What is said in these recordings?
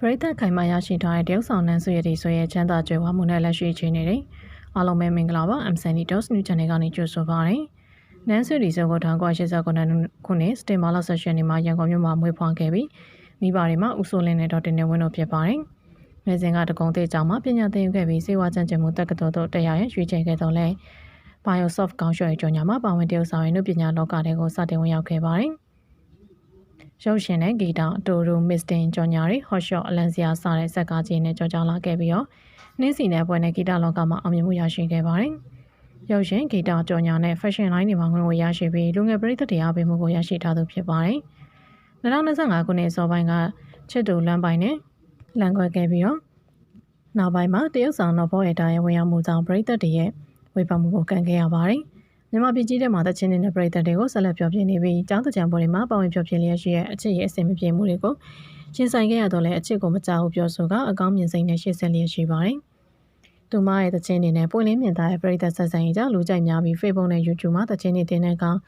ပရိသတ်ခိုင်မာရရှိထားတဲ့တရုတ်ဆောင်နန်းဆွေရည်ဆွေရဲ့ချမ်းသာကြွယ်ဝမှုနဲ့လက်ရှိအခြေအနေတွေအားလုံးပဲမင်္ဂလာပါ MSN Dos New Channel ကနေကြိုဆိုပါရစေ။နန်းဆွေရည်ဆွေကို1989ခုနှစ်စတင်မာလာဆက်ရှင်နေမှာရန်ကုန်မြို့မှာမွေးဖွားခဲ့ပြီးမိဘတွေမှာဦးစိုးလင်းနဲ့ဒေါက်တင်နေဝင်းတို့ဖြစ်ပါတယ်။ငယ်စဉ်ကတကုံသေးကြောင်မှာပညာသင်ယူခဲ့ပြီးစေဝါကျန်းကျင်မှုတက္ကသိုလ်တို့တရားရရွေးချယ်ခဲ့တော့လဲ Biosoft ကောင်းရွှေကြောညာမှာပါဝင်တရုတ်ဆောင်ရည်နုပညာလောကတွေကိုစတင်ဝင်ရောက်ခဲ့ပါတယ်။ ရုပ်ရှင်နဲ့ဂီတအတူတူမစ္စတင်ကြော်ညာတွေဟော့ရှော့အလန်စီယာစတဲ့ဇက်ကားကြီးနဲ့ကြော်ကြားလာခဲ့ပြီးတော့နှင်းစီနဲ့ပွဲနဲ့ဂီတလောကမှာအောင်မြင်မှုရရှိခဲ့ပါတယ်။ရုပ်ရှင်ဂီတကြော်ညာနဲ့ fashion line တွေမှာငွေဝရရှိပြီးလူငယ်ပရိသတ်တွေအားပေးမှုကိုရရှိထားသူဖြစ်ပါတယ်။2025ခုနှစ်စောပိုင်းကချစ်တူလမ်းပိုင်းနဲ့လမ်းခွဲခဲ့ပြီးတော့နောက်ပိုင်းမှာတရုတ်ဆောင်တော့ဘောရတာရဲ့ဝင်ရောက်မှုကြောင့်ပရိသတ်တွေရဲ့ဝေဖန်မှုကိုကန်ခဲ့ရပါတယ်။ မြန်မာပြည်ကြီးထဲမှာတချင်းနေတဲ့ပြည်သက်တွေကိုဆက်လက်ပြောပြနေပြီးကျောင်းတကြံပွဲတွေမှာပါဝင်ပြောပြလျက်ရှိတဲ့အချစ်ရဲ့အဆင်မပြေမှုတွေကိုရှင်းဆိုင်ခဲ့ရတော့လဲအချစ်ကိုမကြောက်ဘူးပြောဆိုကအကောင်းမြင်စိတ်နဲ့ရှေ့ဆက်လျက်ရှိပါတယ်။သူမရဲ့တချင်းတွေနဲ့ပွင့်လင်းမြင်သာတဲ့ပြည်သက်ဆက်ဆံရေးကြောင့်လူကြိုက်များပြီး Facebook နဲ့ YouTube မှာတချင်းတွေတင်တဲ့ကောင်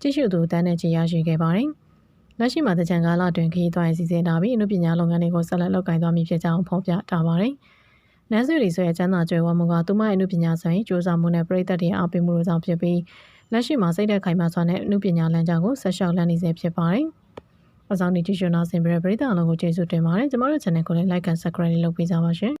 ကြည့်ရှုသူတန်းနဲ့ကြည်ရရှိခဲ့ပါတယ်။လက်ရှိမှာတကြံကာလတွင်ခရီးသွားရေးစီစဉ်ထားပြီးအမှုပညာလုပ်ငန်းတွေကိုဆက်လက်လုပ်ကိုင်သွားမည်ဖြစ်ကြောင်းဖော်ပြထားပါတယ်။ နန်းစုရီဆိုရဲ့ကျမ်းသာကြွယ်ဝမှုကသူမရဲ့အမှုပညာဆိုင်စ조사မှုနဲ့ပြည်သက်တွေအားပေးမှုတို့ကြောင့်ဖြစ်ပြီးလက်ရှိမှာစိတ်သက်ခိုင်မာစွာနဲ့အမှုပညာလမ်းကြောင်းကိုဆက်လျှောက်လမ်းနေစေဖြစ်ပါတယ်။အဆောင်နေတီရှင်နာဆင်ပြတဲ့ပရိသတ်အလုံးကိုကျေးဇူးတင်ပါတယ်။ကျမတို့ channel ကိုလည်း like and subscribe လုပ်ပေးကြပါရှင်